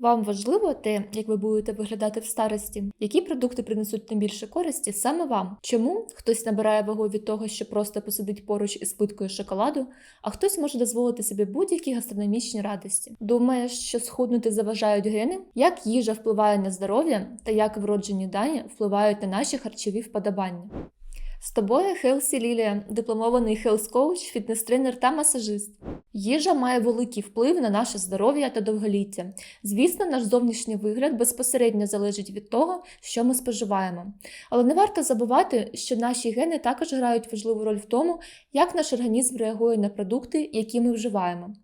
Вам важливо те, як ви будете виглядати в старості, які продукти принесуть найбільше користі саме вам. Чому хтось набирає вагу від того, що просто посидить поруч із плиткою шоколаду, а хтось може дозволити собі будь-які гастрономічні радості. Думаєш, що схуднути заважають гени? Як їжа впливає на здоров'я та як вроджені дані впливають на наші харчові вподобання? З тобою Хелсі Лілія, дипломований хелс-коуч, фітнес-тренер та масажист. Їжа має великий вплив на наше здоров'я та довголіття. Звісно, наш зовнішній вигляд безпосередньо залежить від того, що ми споживаємо. Але не варто забувати, що наші гени також грають важливу роль в тому, як наш організм реагує на продукти, які ми вживаємо.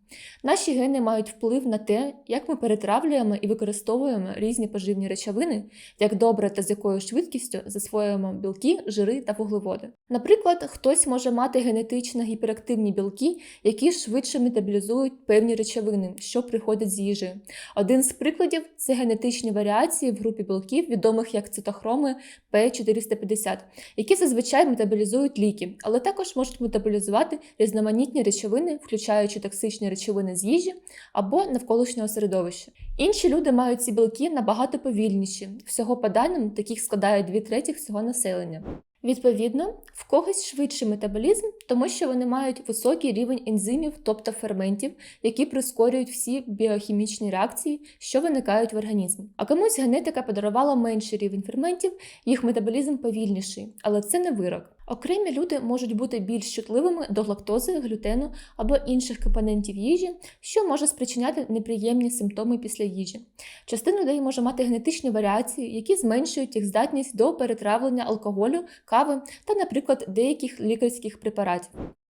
Наші гени мають вплив на те, як ми перетравлюємо і використовуємо різні поживні речовини, як добре та з якою швидкістю засвоюємо білки, жири та вуглеводи. Наприклад, хтось може мати генетично гіперактивні білки, які швидше метаболізують певні речовини, що приходять з їжі. Один з прикладів це генетичні варіації в групі білків, відомих як цитохроми P450, які зазвичай метаболізують ліки, але також можуть метаболізувати різноманітні речовини, включаючи токсичні речовини з їжі або навколишнього середовища. Інші люди мають ці білки набагато повільніші. Всього по даним таких складає 2 третіх всього населення. Відповідно, в когось швидший метаболізм, тому що вони мають високий рівень ензимів, тобто ферментів, які прискорюють всі біохімічні реакції, що виникають в організмі. А комусь генетика подарувала менший рівень ферментів, їх метаболізм повільніший, але це не вирок. Окремі люди можуть бути більш чутливими до лактози, глютену або інших компонентів їжі, що може спричиняти неприємні симптоми після їжі. Частина людей може мати генетичні варіації, які зменшують їх здатність до перетравлення алкоголю, кави та, наприклад, деяких лікарських препаратів.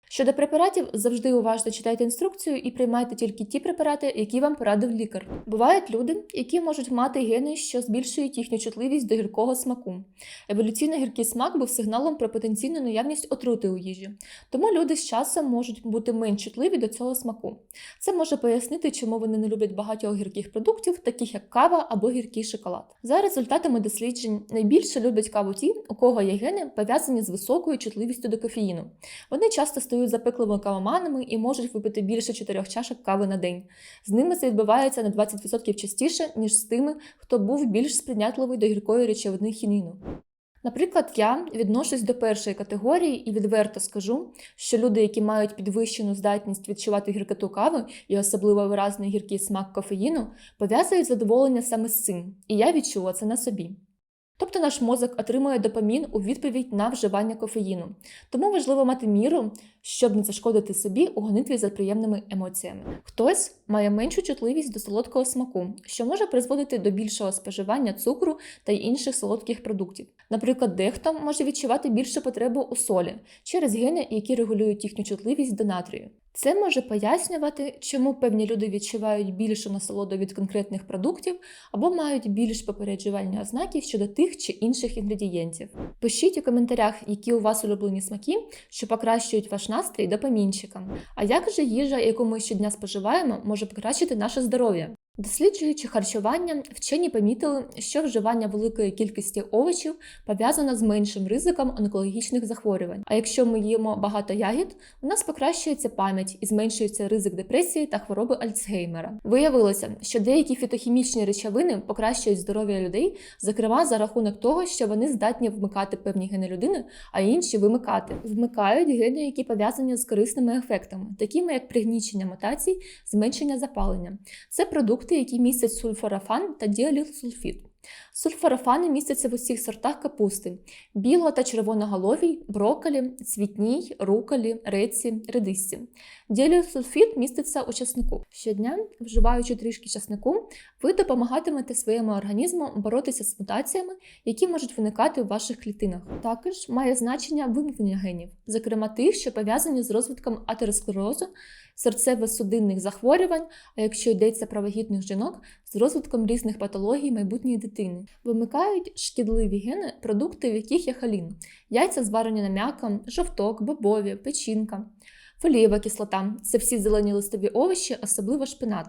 Щодо препаратів, завжди уважно читайте інструкцію і приймайте тільки ті препарати, які вам порадив лікар. Бувають люди, які можуть мати гени, що збільшують їхню чутливість до гіркого смаку. Еволюційно гіркий смак був сигналом про потенційну наявність отрути у їжі, тому люди з часом можуть бути менш чутливі до цього смаку. Це може пояснити, чому вони не люблять багатьох гірких продуктів, таких як кава або гіркий шоколад. За результатами досліджень найбільше люблять каву ті, у кого є гени пов'язані з високою чутливістю до кофеїну. Вони часто стають запекливими кавоманами і можуть випити більше 4 чашок кави на день. З ними це відбувається на 20% частіше, ніж з тими, хто був більш сприйнятливий до гіркої речовини хініну. Наприклад, я відношусь до першої категорії і відверто скажу, що люди, які мають підвищену здатність відчувати гіркоту кави і особливо виразний гіркий смак кофеїну, пов'язують задоволення саме з цим, і я відчула це на собі. Тобто наш мозок отримує допамін у відповідь на вживання кофеїну. Тому важливо мати міру, щоб не зашкодити собі у гонитві за приємними емоціями. Хтось має меншу чутливість до солодкого смаку, що може призводити до більшого споживання цукру та інших солодких продуктів. Наприклад, дехто може відчувати більшу потребу у солі через гени, які регулюють їхню чутливість до натрію. Це може пояснювати, чому певні люди відчувають більшу насолоду від конкретних продуктів або мають більш попереджувальні ознаки щодо тих чи інших інгредієнтів. Пишіть у коментарях, які у вас улюблені смаки, що покращують ваш настрій допомінчикам. А як же їжа, яку ми щодня споживаємо, може покращити наше здоров'я? Досліджуючи харчування, вчені помітили, що вживання великої кількості овочів пов'язано з меншим ризиком онкологічних захворювань. А якщо ми їмо багато ягід, у нас покращується пам'ять і зменшується ризик депресії та хвороби Альцгеймера. Виявилося, що деякі фітохімічні речовини покращують здоров'я людей, зокрема за рахунок того, що вони здатні вмикати певні гени людини, а інші вимикати. Вмикають гени, які пов'язані з корисними ефектами, такими як пригнічення мутацій, зменшення запалення. Це продукти продукти, які містять сульфорафан та діалілсульфід. Сульфорафани містяться в усіх сортах капусти: біло та червоноголовій, брокколі, цвітній, руколі, реці, редисці. Діалілсульфід міститься у часнику. Щодня, вживаючи трішки часнику, ви допомагатимете своєму організму боротися з мутаціями, які можуть виникати у ваших клітинах. Також має значення вимкнення генів, зокрема тих, що пов'язані з розвитком атеросклерозу, серцево-судинних захворювань, а якщо йдеться про вагітних жінок, з розвитком різних патологій майбутньої дитини. Вимикають шкідливі гени, продукти, в яких є халін, яйця зварені на м'яком, жовток, бобові, печінка. Фолієва кислота це всі зелені листові овочі, особливо шпинат,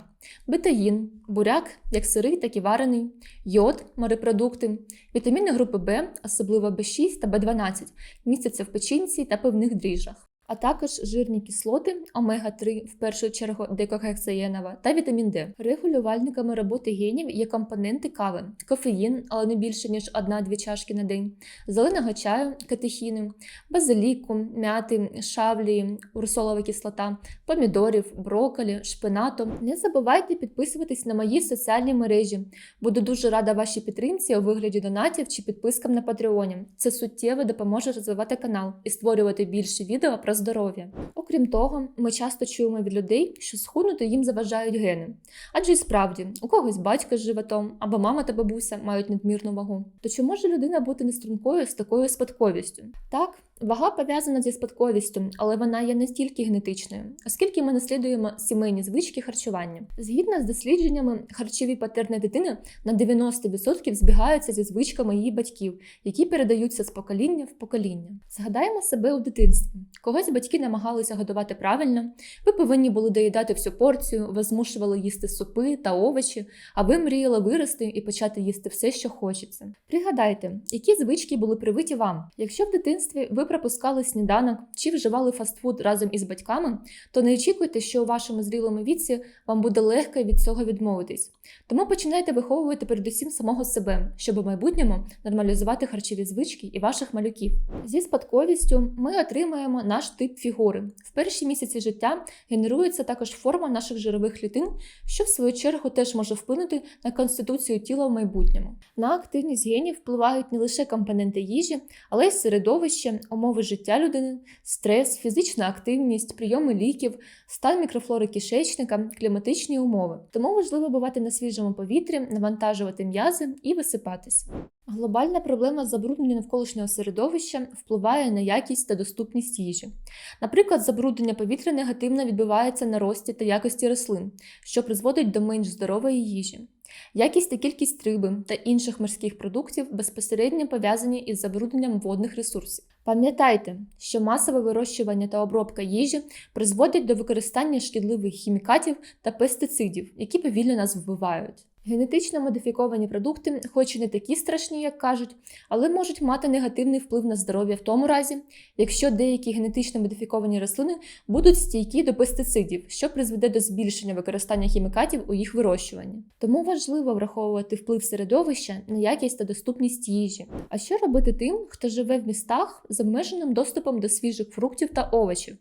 бетаїн, буряк, як сирий, так і варений, йод, морепродукти, вітаміни групи В, особливо В6 та В12, містяться в печінці та пивних дріжджах. А також жирні кислоти, омега-3, в першу чергу декохексаєнова, та вітамін Д. Регулювальниками роботи генів є компоненти кави, кофеїн, але не більше ніж 1-2 чашки на день, зеленого чаю, катехіни, базиліку, мяти, шавлії, урсолова кислота, помідорів, брокколі, шпинату. Не забувайте підписуватись на мої соціальні мережі. Буду дуже рада вашій підтримці у вигляді донатів чи підпискам на Патреоні. Це суттєво допоможе розвивати канал і створювати більше відео про здоров'я. Окрім того, ми часто чуємо від людей, що схуднути їм заважають гени. Адже і справді у когось батько з животом або мама та бабуся мають надмірну вагу. То чи може людина бути нестрункою з такою спадковістю? Так, вага пов'язана зі спадковістю, але вона є не стільки генетичною, оскільки ми наслідуємо сімейні звички харчування. Згідно з дослідженнями, харчові патерни дитини на 90% збігаються зі звичками її батьків, які передаються з покоління в покоління. Згадаємо себе у дитинстві. Когось батьки намагалися годувати правильно, ви повинні були доїдати всю порцію, ви змушували їсти супи та овочі, а ви мріяли вирости і почати їсти все, що хочеться. Пригадайте, які звички були привиті вам. Якщо в дитинстві ви пропускали сніданок чи вживали фастфуд разом із батьками, то не очікуйте, що у вашому зрілому віці вам буде легко від цього відмовитись. Тому починайте виховувати передусім самого себе, щоб у майбутньому нормалізувати харчові звички і ваших малюків. Зі спадковістю ми отримаємо наш тип фігури. В перші місяці життя генерується також форма наших жирових клітин, що в свою чергу теж може вплинути на конституцію тіла в майбутньому. На активність генів впливають не лише компоненти їжі, але й середовище, умови життя людини, стрес, фізична активність, прийоми ліків, стан мікрофлори кишечника, кліматичні умови. Тому важливо бувати на свіжому повітрі, навантажувати м'язи і висипатись. Глобальна проблема забруднення навколишнього середовища впливає на якість та доступність їжі. Наприклад, забруднення повітря негативно відбувається на рості та якості рослин, що призводить до менш здорової їжі. Якість та кількість риби та інших морських продуктів безпосередньо пов'язані із забрудненням водних ресурсів. Пам'ятайте, що масове вирощування та обробка їжі призводять до використання шкідливих хімікатів та пестицидів, які повільно нас вбивають. Генетично модифіковані продукти, хоч і не такі страшні, як кажуть, але можуть мати негативний вплив на здоров'я в тому разі, якщо деякі генетично модифіковані рослини будуть стійкі до пестицидів, що призведе до збільшення використання хімікатів у їх вирощуванні. Тому важливо враховувати вплив середовища на якість та доступність їжі. А що робити тим, хто живе в містах з обмеженим доступом до свіжих фруктів та овочів?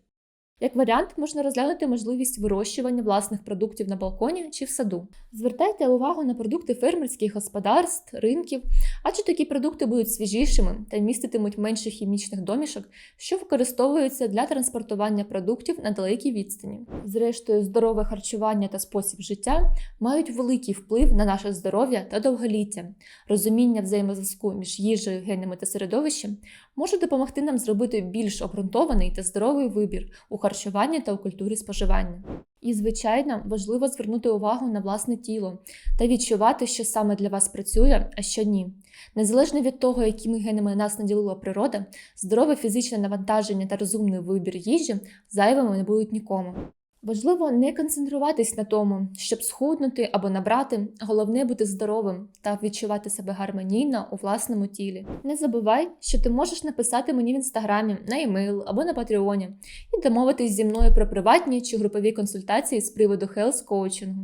Як варіант, можна розглянути можливість вирощування власних продуктів на балконі чи в саду. Звертайте увагу на продукти фермерських господарств, ринків, адже такі продукти будуть свіжішими та міститимуть менше хімічних домішок, що використовуються для транспортування продуктів на далекій відстані. Зрештою, здорове харчування та спосіб життя мають великий вплив на наше здоров'я та довголіття. Розуміння взаємозв'язку між їжею, генами та середовищем може допомогти нам зробити більш обґрунтований та здоровий вибір у харчуванні та у культурі споживання. І, звичайно, важливо звернути увагу на власне тіло та відчувати, що саме для вас працює, а що ні. Незалежно від того, якими генами нас наділила природа, здорове фізичне навантаження та розумний вибір їжі зайвими не будуть нікому. Важливо не концентруватись на тому, щоб схуднути або набрати, головне бути здоровим та відчувати себе гармонійно у власному тілі. Не забувай, що ти можеш написати мені в інстаграмі, на емейл або на Патреоні і домовитись зі мною про приватні чи групові консультації з приводу хелс коучингу.